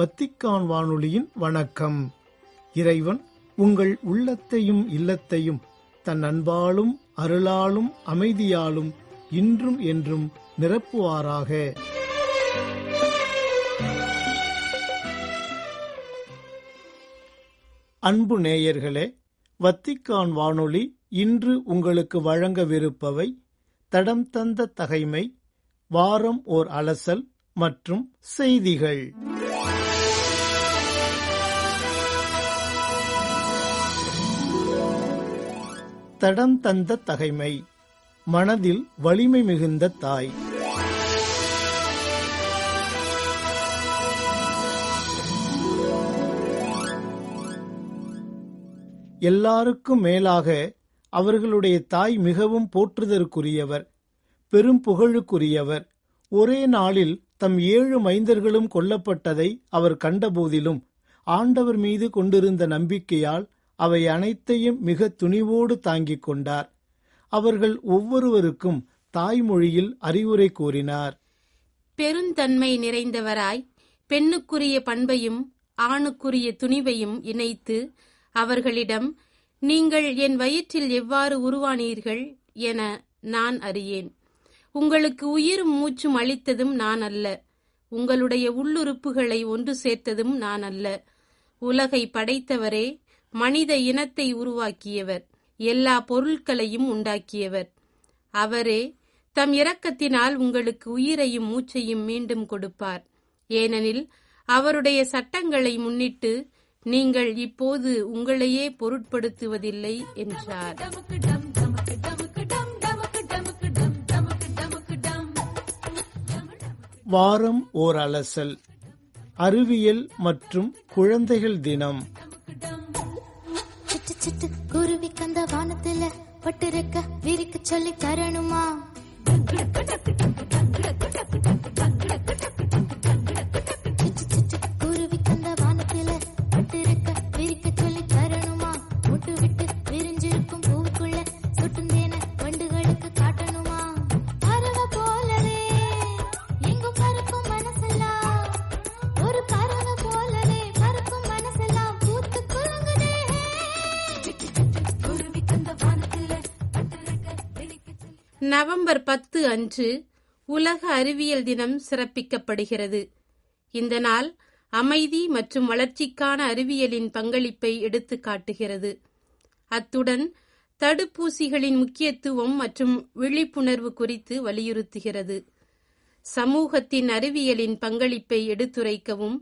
Vatican வானொலியின் வணக்கம். இறைவன் உங்கள் உள்ளத்தையும் இல்லத்தையும் தன் அன்பாலும் அருளாலும் அமைதியாலும் இன்றும் என்றும் நிரப்புவாராக. அன்பு நேயர்களே வத்திக்கான் வானொலி இன்று உங்களுக்கு வழங்கவிருப்பவை தடம் தந்த தகைமை வாரம் ஓர் அலசல் மற்றும் செய்திகள். தடம் தந்த தகைமை. மனதில் வலிமை மிகுந்த தாய். எல்லாருக்கும் மேலாக அவர்களுடைய தாய் மிகவும் போற்றுதற்குரியவர் பெரும் புகழுக்குரியவர். ஒரே நாளில் தம் ஏழு மைந்தர்களும் கொல்லப்பட்டதை அவர் கண்டபோதிலும் ஆண்டவர் மீது கொண்டிருந்த நம்பிக்கையால் அவை அனைத்தையும் மிக துணிவோடு தாங்கிக் கொண்டார். அவர்கள் ஒவ்வொருவருக்கும் தாய்மொழியில் அறிவுரை கூறினார். பெருந்தன்மை நிறைந்தவராய் பெண்ணுக்குரிய பண்பையும் ஆணுக்குரிய துணிவையும் இணைத்து அவர்களிடம் நீங்கள் என் வயிற்றில் எவ்வாறு உருவானீர்கள் என நான் அறியேன். உங்களுக்கு உயிரும் மூச்சும் அளித்ததும் நான் அல்ல. உங்களுடைய உள்ளுறுப்புகளை ஒன்று சேர்த்ததும் நான் அல்ல. உலகை படைத்தவரே மனித இனத்தை உருவாக்கியவர். எல்லா பொருட்களையும் உண்டாக்கியவர். அவரே தம் இரக்கத்தினால் உங்களுக்கு உயிரையும் மூச்சையும் மீண்டும் கொடுப்பார். ஏனெனில் அவருடைய சட்டங்களை முன்னிட்டு நீங்கள் இப்போது உங்களையே பொருட்படுத்துவதில்லை என்றார். வாரம் ஓர் அலசல். அறிவியல் மற்றும் குழந்தைகள் தினம். சிட்டு குருவி கந்த வானத்துல பட்டிருக்க விரிக்க சொல்லி தரணுமா? நவம்பர் பத்து அன்று உலக அறிவியல் தினம் சிறப்பிக்கப்படுகிறது. இந்த நாள் அமைதி மற்றும் வளர்ச்சிக்கான அறிவியலின் பங்களிப்பை எடுத்து காட்டுகிறது. அத்துடன் தடுப்பூசிகளின் முக்கியத்துவம் மற்றும் விழிப்புணர்வு குறித்து வலியுறுத்துகிறது. சமூகத்தின் அறிவியலின் பங்களிப்பை எடுத்துரைக்கவும்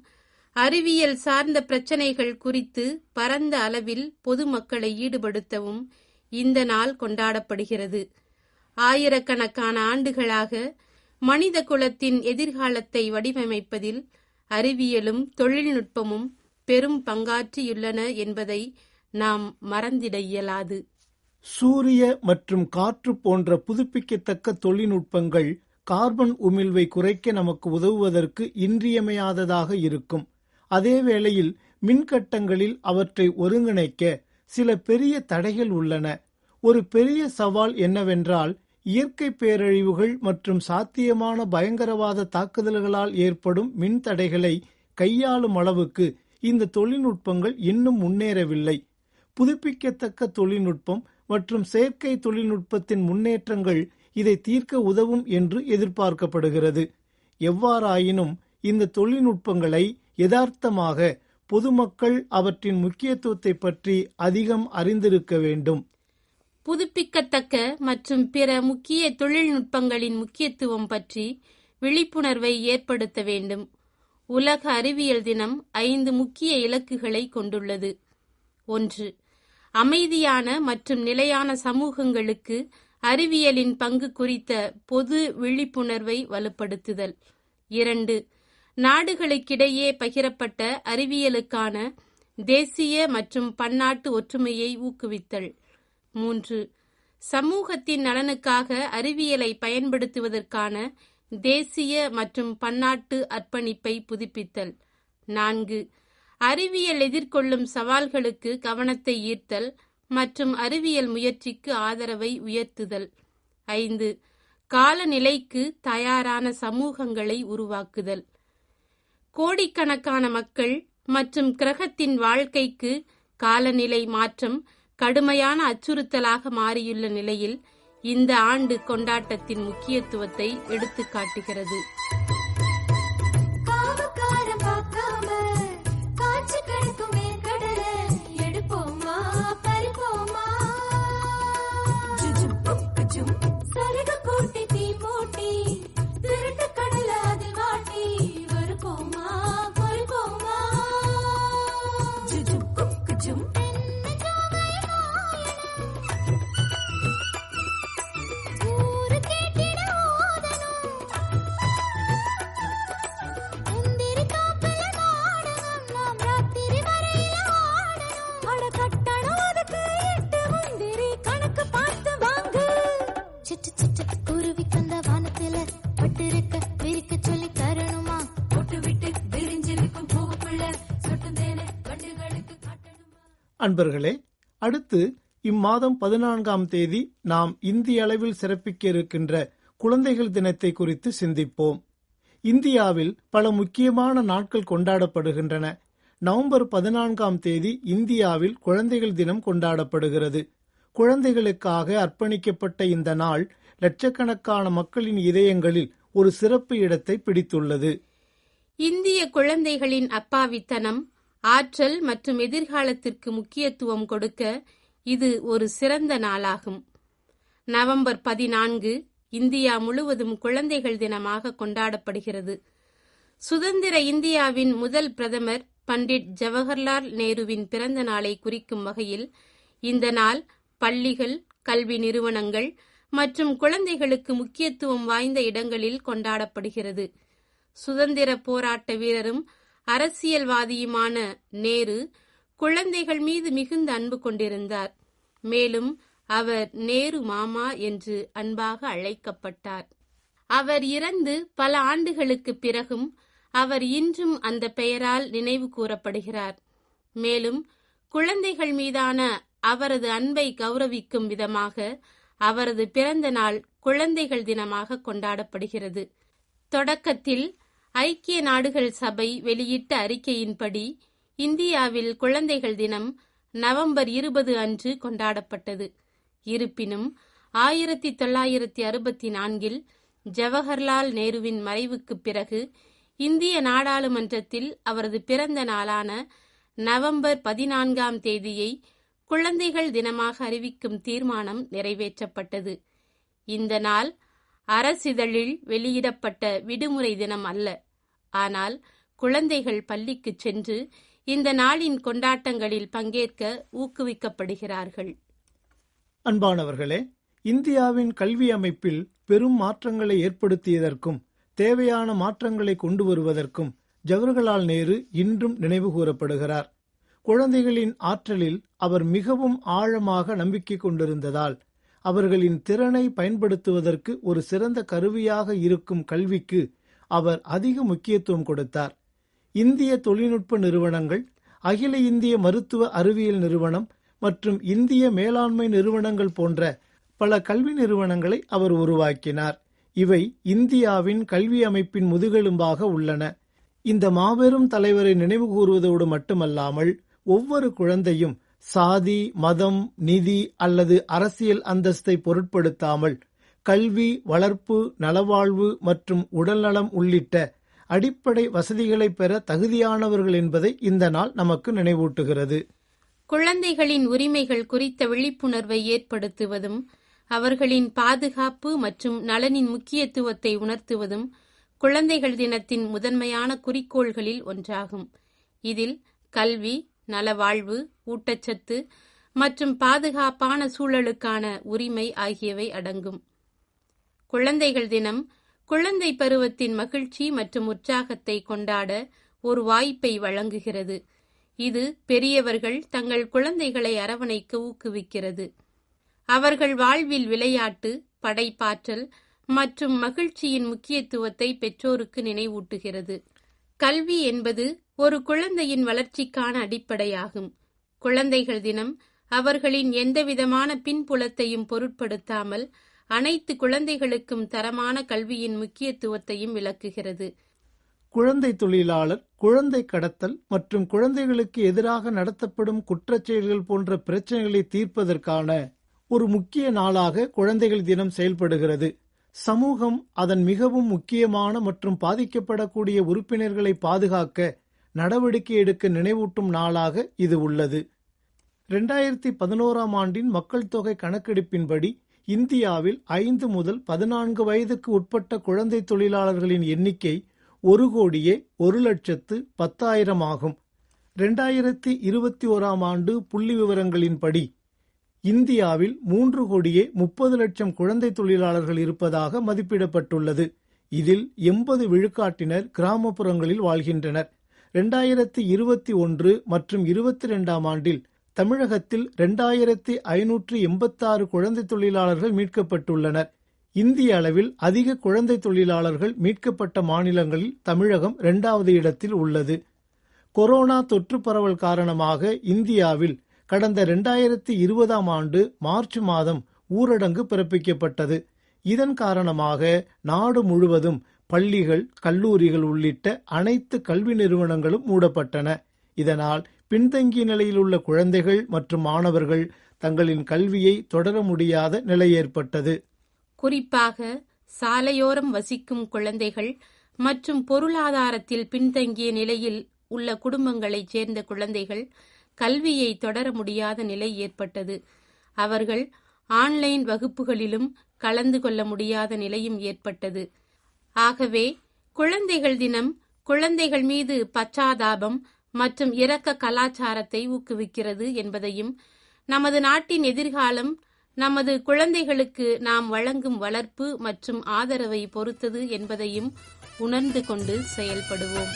அறிவியல் சார்ந்த பிரச்சனைகள் குறித்து பரந்த அளவில் பொதுமக்களை ஈடுபடுத்தவும் இந்த நாள் கொண்டாடப்படுகிறது. ஆயிரக்கணக்கான ஆண்டுகளாக மனித குலத்தின் எதிர்காலத்தை வடிவமைப்பதில் அறிவியலும் தொழில்நுட்பமும் பெரும் பங்காற்றியுள்ளன என்பதை நாம் மறந்திட இயலாது. சூரிய மற்றும் காற்று போன்ற புதுப்பிக்கத்தக்க தொழில்நுட்பங்கள் கார்பன் உமிழ்வை குறைக்க நமக்கு உதவுவதற்கு இன்றியமையாததாக இருக்கும். அதே வேளையில் மின்கட்டங்களில் அவற்றை ஒருங்கிணைக்க சில பெரிய தடைகள் உள்ளன. ஒரு பெரிய சவால் என்னவென்றால் இயற்கை பேரழிவுகள் மற்றும் சாத்தியமான பயங்கரவாத தாக்குதல்களால் ஏற்படும் மின்தடைகளை கையாளும் அளவுக்கு இந்த தொழில்நுட்பங்கள் இன்னும் முன்னேறவில்லை. புதுப்பிக்கத்தக்க தொழில்நுட்பம் மற்றும் செயற்கை தொழில்நுட்பத்தின் முன்னேற்றங்கள் இதை தீர்க்க உதவும் என்று எதிர்பார்க்கப்படுகிறது. எவ்வாறாயினும் இந்த தொழில்நுட்பங்களை யதார்த்தமாக பொதுமக்கள் அவற்றின் முக்கியத்துவத்தை பற்றி அதிகம் அறிந்திருக்க வேண்டும். புதுப்பிக்கத்தக்க மற்றும் பிற முக்கிய தொழில்நுட்பங்களின் முக்கியத்துவம் பற்றி விழிப்புணர்வை ஏற்படுத்த வேண்டும். உலக அறிவியல் தினம் ஐந்து முக்கிய இலக்குகளை கொண்டுள்ளது. ஒன்று அமைதியான மற்றும் நிலையான சமூகங்களுக்கு அறிவியலின் பங்கு குறித்த பொது விழிப்புணர்வை வலுப்படுத்துதல். இரண்டு நாடுகளுக்கிடையே பகிரப்பட்ட அறிவியலுக்கான தேசிய மற்றும் பன்னாட்டு ஒற்றுமையை ஊக்குவித்தல். மூன்று. சமூகத்தின் நலனுக்காக அறிவியலை பயன்படுத்துவதற்கான தேசிய மற்றும் பன்னாட்டு அர்ப்பணிப்பை புதுப்பித்தல். நான்கு. அறிவியல் எதிர்கொள்ளும் சவால்களுக்கு கவனத்தை ஈர்த்தல் மற்றும் அறிவியல் முயற்சிக்கு ஆதரவை உயர்த்துதல். ஐந்து. காலநிலைக்கு தயாரான சமூகங்களை உருவாக்குதல். கோடிக்கணக்கான மக்கள் மற்றும் கிரகத்தின் வாழ்க்கைக்கு காலநிலை மாற்றம் கடுமையான அச்சுறுத்தலாக மாறியுள்ள நிலையில் இந்த ஆண்டு கொண்டாட்டத்தின் முக்கியத்துவத்தை எடுத்துக் அன்பர்களே அடுத்து இம்மாதம் பதினான்காம் தேதி நாம் இந்திய அளவில் சிறப்பிக்க இருக்கின்ற குழந்தைகள் தினத்தை குறித்து சிந்திப்போம். இந்தியாவில் பல முக்கியமான நாட்கள் கொண்டாடப்படுகின்றன. நவம்பர் பதினான்காம் தேதி இந்தியாவில் குழந்தைகள் தினம் கொண்டாடப்படுகிறது. குழந்தைகளுக்காக அர்ப்பணிக்கப்பட்ட இந்த நாள் லட்சக்கணக்கான மக்களின் இதயங்களில் ஒரு சிறப்பு இடத்தை பிடித்துள்ளது. இந்திய குழந்தைகளின் அப்பாவித்தனம் ஆற்றல் மற்றும் எதிர்காலத்திற்கு முக்கியத்துவம் கொடுக்க இது ஒரு சிறந்த நாளாகும். நவம்பர் பதினான்கு இந்தியா முழுவதும் குழந்தைகள் தினமாக கொண்டாடப்படுகிறது. சுதந்திர இந்தியாவின் முதல் பிரதமர் பண்டிட் ஜவஹர்லால் நேருவின் பிறந்த நாளை குறிக்கும் வகையில் இந்த நாள் பள்ளிகள் கல்வி நிறுவனங்கள் மற்றும் குழந்தைகளுக்கு முக்கியத்துவம் வாய்ந்த இடங்களில் கொண்டாடப்படுகிறது. சுதந்திர போராட்ட வீரரும் அரசியல்வாதியுமான நேரு குழந்தைகள் மீது மிகுந்த அன்பு கொண்டிருந்தார். மேலும் அவர் நேரு மாமா என்று அன்பாக அழைக்கப்பட்டார். அவர் இறந்து பல ஆண்டுகளுக்கு பிறகும் அவர் இன்றும் அந்த பெயரால் நினைவு கூறப்படுகிறார். மேலும் குழந்தைகள் மீதான அவரது அன்பை கௌரவிக்கும் விதமாக அவரது பிறந்த நாள் குழந்தைகள் தினமாக கொண்டாடப்படுகிறது. தொடக்கத்தில் ஐக்கிய நாடுகள் சபை வெளியிட்ட அறிக்கையின்படி இந்தியாவில் குழந்தைகள் தினம் நவம்பர் இருபது அன்று கொண்டாடப்பட்டது. இருப்பினும் ஆயிரத்தி தொள்ளாயிரத்தி அறுபத்தி நான்கில் ஜவஹர்லால் நேருவின் மறைவுக்குப் பிறகு இந்திய நாடாளுமன்றத்தில் அவரது பிறந்த நாளான நவம்பர் பதினான்காம் தேதியை குழந்தைகள் தினமாக அறிவிக்கும் தீர்மானம் நிறைவேற்றப்பட்டது. இந்த நாள் அரசிதழில் வெளியிடப்பட்ட விடுமுறை தினம் அல்ல. ஆனால் குழந்தைகள் பள்ளிக்குச் சென்று இந்த நாளின் கொண்டாட்டங்களில் பங்கேற்க ஊக்குவிக்கப்படுகிறார்கள். அன்பானவர்களே இந்தியாவின் கல்வி அமைப்பில் பெரும் மாற்றங்களை ஏற்படுத்தியதற்கும் தேவையான மாற்றங்களை கொண்டு வருவதற்கும் ஜவஹர்லால் நேரு இன்றும் நினைவு கூறப்படுகிறார். குழந்தைகளின் ஆற்றலில் அவர் மிகவும் ஆழமாக நம்பிக்கை கொண்டிருந்ததால் அவர்களின் திறனை பயன்படுத்துவதற்கு ஒரு சிறந்த கருவியாக இருக்கும் கல்விக்கு அவர் அதிக முக்கியத்துவம் கொடுத்தார். இந்திய தொழில்நுட்ப நிறுவனங்கள் அகில இந்திய மருத்துவ அறிவியல் நிறுவனம் மற்றும் இந்திய மேலாண்மை நிறுவனங்கள் போன்ற பல கல்வி நிறுவனங்களை அவர் உருவாக்கினார். இவை இந்தியாவின் கல்வி அமைப்பின் முதுகெலும்பாக உள்ளன. இந்த மாபெரும் தலைவரை நினைவு கூறுவதோடு மட்டுமல்லாமல் ஒவ்வொரு குழந்தையும் சாதி மதம் நிதி அல்லது அரசியல் அந்தஸ்தை பொருட்படுத்தாமல் கல்வி வளர்ப்பு நலவாழ்வு மற்றும் உடல்நலம் உள்ளிட்ட அடிப்படை வசதிகளை பெற தகுதியானவர்கள் என்பதை இந்த நாள் நமக்கு நினைவூட்டுகிறது. குழந்தைகளின் உரிமைகள் குறித்த விழிப்புணர்வை ஏற்படுத்துவதும் அவர்களின் பாதுகாப்பு மற்றும் நலனின் முக்கியத்துவத்தை உணர்த்துவதும் குழந்தைகள் தினத்தின் முதன்மையான குறிக்கோள்களில் ஒன்றாகும். இதில் கல்வி நலவாழ்வு ஊட்டச்சத்து மற்றும் பாதுகாப்பான சூழலுக்கான உரிமை ஆகியவை அடங்கும். குழந்தைகள் தினம் குழந்தை பருவத்தின் மகிழ்ச்சி மற்றும் உற்சாகத்தை கொண்டாட ஒரு வாய்ப்பை வழங்குகிறது. இது பெரியவர்கள் தங்கள் குழந்தைகளை அரவணைக்க ஊக்குவிக்கிறது. அவர்கள் வாழ்வில் விளையாட்டு படைப்பாற்றல் மற்றும் மகிழ்ச்சியின் முக்கியத்துவத்தை பெற்றோருக்கு நினைவூட்டுகிறது. கல்வி என்பது ஒரு குழந்தையின் வளர்ச்சிக்கான அடிப்படையாகும். குழந்தைகள் தினம் அவர்களின் எந்தவிதமான பின்புலத்தையும் பொருட்படுத்தாமல் அனைத்து குழந்தைகளுக்கும் தரமான கல்வியின் முக்கியத்துவத்தையும் விளக்குகிறது. குழந்தை தொழிலாளர் குழந்தை கடத்தல் மற்றும் குழந்தைகளுக்கு எதிராக நடத்தப்படும் குற்றச்செயல்கள் போன்ற பிரச்சனைகளை தீர்ப்பதற்கான ஒரு முக்கிய நாளாக குழந்தைகள் தினம் செயல்படுகிறது. சமூகம் அதன் மிகவும் முக்கியமான மற்றும் பாதிக்கப்படக்கூடிய உறுப்பினர்களை பாதுகாக்க நடவடிக்கை எடுக்க நினைவூட்டும் நாளாக இது உள்ளது. இரண்டாயிரத்தி பதினோராம் ஆண்டின் மக்கள் தொகை கணக்கெடுப்பின்படி இந்தியாவில் ஐந்து முதல் பதினான்கு வயதுக்கு உட்பட்ட குழந்தை தொழிலாளர்களின் எண்ணிக்கை ஒரு கோடியே ஒரு லட்சத்து பத்தாயிரம் ஆகும். இரண்டாயிரத்தி இருபத்தி ஓராம் ஆண்டு புள்ளி விவரங்களின்படி இந்தியாவில் மூன்று கோடியே முப்பது லட்சம் குழந்தை தொழிலாளர்கள் இருப்பதாக மதிப்பிடப்பட்டுள்ளது. இதில் எண்பது விழுக்காட்டினர் கிராமப்புறங்களில் வாழ்கின்றனர். இரண்டாயிரத்தி இருபத்தி ஒன்று மற்றும் இருபத்தி ரெண்டாம் ஆண்டில் தமிழகத்தில் இரண்டாயிரத்தி ஐநூற்று எண்பத்தாறு குழந்தை தொழிலாளர்கள் மீட்கப்பட்டுள்ளனர். இந்திய அளவில் அதிக குழந்தை தொழிலாளர்கள் மீட்கப்பட்ட மாநிலங்களில் தமிழகம் இரண்டாவது இடத்தில் உள்ளது. கொரோனா தொற்று பரவல் காரணமாக இந்தியாவில் கடந்த இரண்டாயிரத்தி இருபதாம் ஆண்டு மார்ச் மாதம் ஊரடங்கு பிறப்பிக்கப்பட்டது. இதன் காரணமாக நாடு முழுவதும் பள்ளிகள் கல்லூரிகள் உள்ளிட்ட அனைத்து கல்வி நிறுவனங்களும் மூடப்பட்டன. இதனால் பின்தங்கிய நிலையில் உள்ள குழந்தைகள் மற்றும் மாணவர்கள் தங்களின் கல்வியை தொடர முடியாத நிலை ஏற்பட்டது. குறிப்பாக சாலையோரம் வசிக்கும் குழந்தைகள் மற்றும் பொருளாதாரத்தில் பின்தங்கிய நிலையில் உள்ள குடும்பங்களைச் சேர்ந்த குழந்தைகள் கல்வியை தொடர முடியாத நிலை ஏற்பட்டது. அவர்கள் ஆன்லைன் வகுப்புகளிலும் கலந்து கொள்ள முடியாத நிலையும் ஏற்பட்டது. ஆகவே குழந்தைகள் தினம் குழந்தைகள் மீது பச்சாதாபம் மற்றும் இரக்க கலாச்சாரத்தை ஊக்குவிக்கிறது என்பதையும் நமது நாட்டின் எதிர்காலம் நமது குழந்தைகளுக்கு நாம் வழங்கும் வளர்ப்பு மற்றும் ஆதரவை பொறுத்தது என்பதையும் உணர்ந்து கொண்டு செயல்படுவோம்.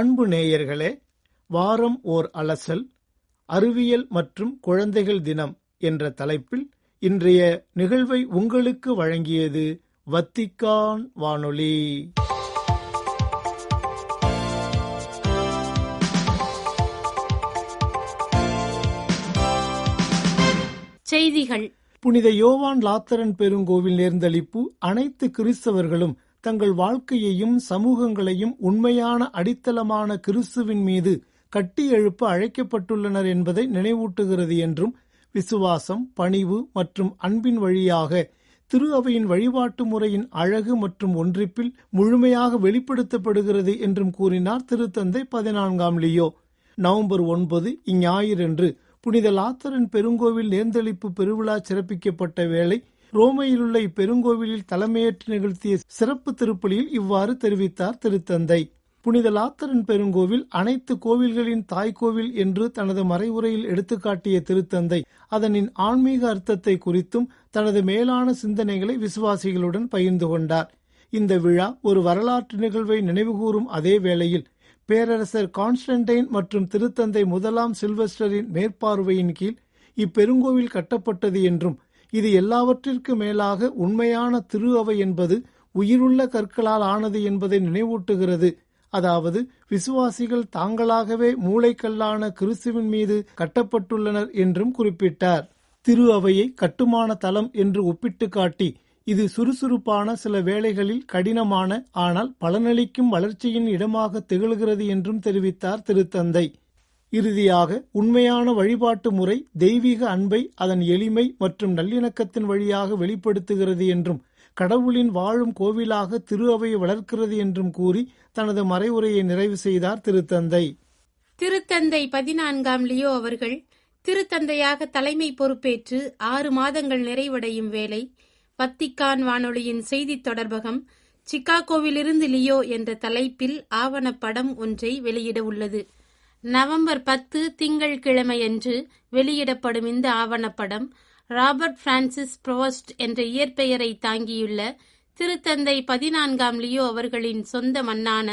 அன்பு நேயர்களே வாரம் ஓர் அலசல் அறிவியல் மற்றும் குழந்தைகள் தினம் என்ற தலைப்பில் இன்றைய நிகழ்வை உங்களுக்கு வழங்கியது வத்திக்கான் வானொலி. செய்திகள். புனித யோவான் லாத்தரன் பெருங்கோவில் நேர்ந்தளிப்பு அனைத்து கிறிஸ்தவர்களும் தங்கள் வாழ்க்கையையும் சமூகங்களையும் உண்மையான அடித்தளமான கிறிஸ்துவின் மீது கட்டி எழுப்ப அழைக்கப்பட்டுள்ளனர் என்பதை நினைவூட்டுகிறது என்றும் விசுவாசம் பணிவு மற்றும் அன்பின் வழியாக திரு அவையின் வழிபாட்டு முறையின் அழகு மற்றும் ஒன்றிப்பில் முழுமையாக வெளிப்படுத்தப்படுகிறது என்றும் கூறினார் திருத்தந்தை பதினான்காம் லியோ. நவம்பர் ஒன்பது இஞ்ஞாயிறன்று புனித லாத்தரன் பெருங்கோவில் நேர்ந்தளிப்பு பெருவிழா சிறப்பிக்கப்பட்ட வேளை ரோமையிலுள்ள இப்பெருங்கோவிலில் தலைமையேற்று நிகழ்த்திய சிறப்பு திருப்பலியில் இவ்வாறு தெரிவித்தார் திருத்தந்தை. புனித லாத்தரன் பெருங்கோவில் அனைத்து கோவில்களின் தாய்க்கோவில் என்று தனது மறைவுரையில் எடுத்துக்காட்டிய திருத்தந்தை அதனின் ஆன்மீக அர்த்தத்தை குறித்தும் தனது மேலான சிந்தனைகளை விசுவாசிகளுடன் பகிர்ந்து கொண்டார். இந்த விழா ஒரு வரலாற்று நிகழ்வை நினைவுகூரும் அதே வேளையில் பேரரசர் கான்ஸ்டன்டைன் மற்றும் திருத்தந்தை முதலாம் சில்வஸ்டரின் மேற்பார்வையின் கீழ் இப்பெருங்கோவில் கட்டப்பட்டது என்றும் இது எல்லாவற்றிற்கு மேலாக உண்மையான திரு அவை என்பது உயிருள்ள கற்களால் ஆனது என்பதை நினைவூட்டுகிறது. அதாவது விசுவாசிகள் தாங்களாகவே மூளைக்கல்லான கிறிஸ்துவின் மீது கட்டப்பட்டுள்ளனர் என்றும் குறிப்பிட்டார். திரு அவையை கட்டுமான தளம் என்று ஒப்பிட்டு காட்டி இது சுறுசுறுப்பான சில வேளைகளில் கடினமான ஆனால் பலனளிக்கும் வளர்ச்சியின் இடமாக திகழ்கிறது என்றும் தெரிவித்தார் திருத்தந்தை. இறுதியாக உண்மையான வழிபாட்டு முறை தெய்வீக அன்பை அதன் எளிமை மற்றும் நல்லிணக்கத்தின் வழியாக வெளிப்படுத்துகிறது என்றும் கடவுளின் வாழும் கோவிலாக திரு அவையை வளர்க்கிறது என்றும் கூறி தனது மறைவுரையை நிறைவு செய்தார் திருத்தந்தை. திருத்தந்தை பதினான்காம் லியோ அவர்கள் திருத்தந்தையாக தலைமை பொறுப்பேற்று ஆறு மாதங்கள் நிறைவடையும் வேளை வத்திக்கான் வானொலியின் செய்தித் தொடர்பகம் சிகாகோவிலிருந்து லியோ என்ற தலைப்பில் ஆவணப்படம் ஒன்றை வெளியிட உள்ளது. நவம்பர் பத்து திங்கட்கிழமையன்று வெளியிடப்படும் இந்த ஆவணப்படம் ராபர்ட் பிரான்சிஸ் புரோஸ்ட் என்ற இயற்பெயரை தாங்கியுள்ள திருத்தந்தை பதினான்காம் லியோ அவர்களின் சொந்த மண்ணான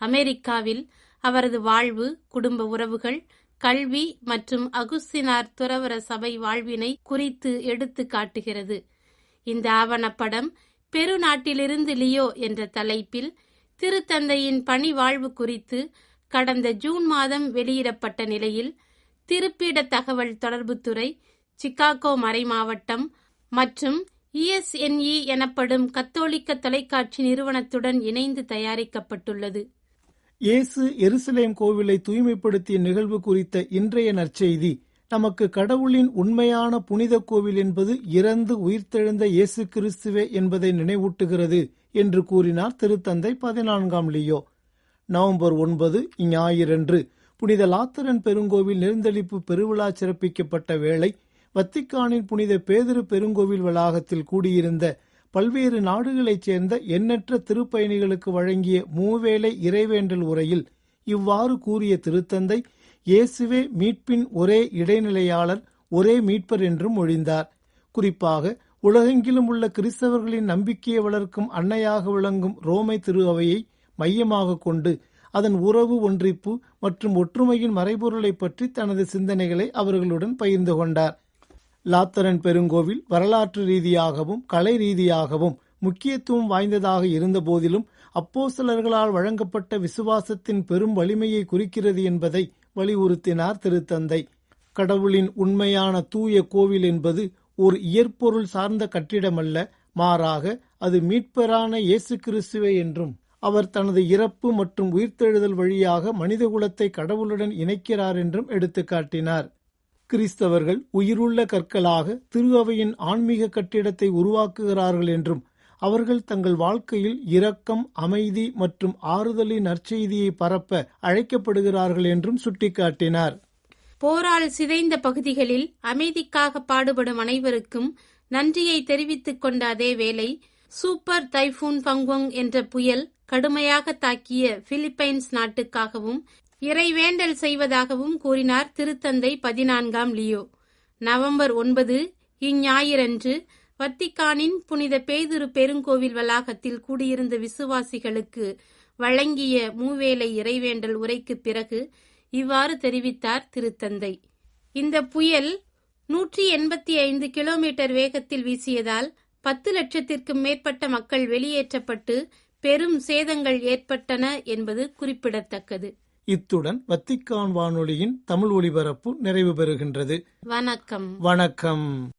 அமெரிக்காவில் அவரது வாழ்வு குடும்ப உறவுகள் கல்வி மற்றும் அகுஸ்தினார் துறவர சபை வாழ்வினை குறித்து எடுத்து காட்டுகிறது இந்த ஆவணப்படம் பெருநாட்டிலிருந்து லியோ என்ற தலைப்பில் திருத்தந்தையின் பணி வாழ்வு குறித்து கடந்த ஜூன் மாதம் வெளியிடப்பட்ட நிலையில் திருப்பிட தகவல் தொடர்புத்துறை சிகாகோ மறைமாவட்டம் மற்றும் இஎஸ்என்இ எனப்படும் கத்தோலிக்க தொலைக்காட்சி நிறுவனத்துடன் இணைந்து தயாரிக்கப்பட்டுள்ளது. இயேசு எருசலேம் கோவிலை தூய்மைப்படுத்திய நிகழ்வு குறித்த இன்றைய நற்செய்தி நமக்கு கடவுளின் உண்மையான புனித கோவில் என்பது இறந்து உயிர்த்தெழுந்த இயேசு கிறிஸ்துவே என்பதை நினைவூட்டுகிறது என்று கூறினார் திருத்தந்தை பதினான்காம் லியோ. நவம்பர் ஒன்பது ஞாயிறன்று. புனித லாத்தரன் பெருங்கோவில் நெருந்தளிப்பு பெருவிழா சிறப்பிக்கப்பட்ட வேளை வத்திக்கானின் புனித பேதிரு பெருங்கோவில் வளாகத்தில் கூடியிருந்த பல்வேறு நாடுகளைச் சேர்ந்த எண்ணற்ற திருப்பயணிகளுக்கு வழங்கிய மூவேளை இறைவேண்டல் உரையில் இவ்வாறு கூறிய திருத்தந்தை இயேசுவே மீட்பின் ஒரே இடைநிலையாளர் ஒரே மீட்பர் என்றும் மொழிந்தார் குறிப்பாக உலகெங்கிலும் உள்ள கிறிஸ்தவர்களின் நம்பிக்கையை வளர்க்கும் அன்னையாக விளங்கும் ரோமை திரு அவையை மையமாக கொண்டு அதன் உறவு ஒன்றிப்பு மற்றும் ஒற்றுமையின் மறைபொருளை பற்றி தனது சிந்தனைகளை அவர்களுடன் பகிர்ந்து கொண்டார். லாத்தரன் பெருங்கோவில் வரலாற்று ரீதியாகவும் கலை ரீதியாகவும் முக்கியத்துவம் வாய்ந்ததாக இருந்தபோதிலும் அப்போசலர்களால் வழங்கப்பட்ட விசுவாசத்தின் பெரும் வலிமையை குறிக்கிறது என்பதை வலியுறுத்தினார் திருத்தந்தை. கடவுளின் உண்மையான தூய கோவில் என்பது ஒரு இயற்பொருள் சார்ந்த கட்டிடமல்ல மாறாக அது மீட்பரான இயேசு கிறிஸ்துவே என்றும் அவர் தனது இறப்பு மற்றும் உயிர்த்தெழுதல் வழியாக மனிதகுலத்தை கடவுளுடன் இணைக்கிறார் என்றும் எடுத்துக்காட்டினார் கிறிஸ்தவர்கள் உயிருள்ள கற்களாக திரு அவையின் ஆன்மீக கட்டிடத்தை உருவாக்குகிறார்கள் என்றும் அவர்கள் தங்கள் வாழ்க்கையில் இரக்கம் அமைதி மற்றும் ஆறுதலின் நற்செய்தியை பரப்ப அழைக்கப்படுகிறார்கள் என்றும் சுட்டிக்காட்டினார். போரால் சிதைந்த பகுதிகளில் அமைதிக்காக பாடுபடும் அனைவருக்கும் நன்றியை தெரிவித்துக் கொண்ட அதே வேளை சூப்பர் தைஃபூன் பங்குவங் என்ற புயல் கடுமையாக தாக்கிய பிலிப்பைன்ஸ் நாட்டுக்காகவும் இறைவேண்டல் செய்வதாகவும் கூறினார் திருத்தந்தை பதினான்காம் லியோ. நவம்பர் ஒன்பது இஞ்ஞாயிறன்று வத்திக்கானின் புனித பேதுரு பெருங்கோவில் வளாகத்தில் கூடியிருந்த விசுவாசிகளுக்கு வழங்கிய மூவேளை இறைவேண்டல் உரைக்குப் பிறகு இவ்வாறு தெரிவித்தார் திருத்தந்தை. இந்த புயல் நூற்றி எண்பத்தி ஐந்து கிலோமீட்டர் வேகத்தில் வீசியதால் பத்து லட்சத்திற்கும் மேற்பட்ட மக்கள் வெளியேற்றப்பட்டு பெரும் சேதங்கள் ஏற்பட்டன என்பது குறிப்பிடத்தக்கது. இத்துடன் வத்திக்கான் வானொலியின் தமிழ் ஒலிபரப்பு நிறைவு பெறுகின்றது. வணக்கம். வணக்கம்.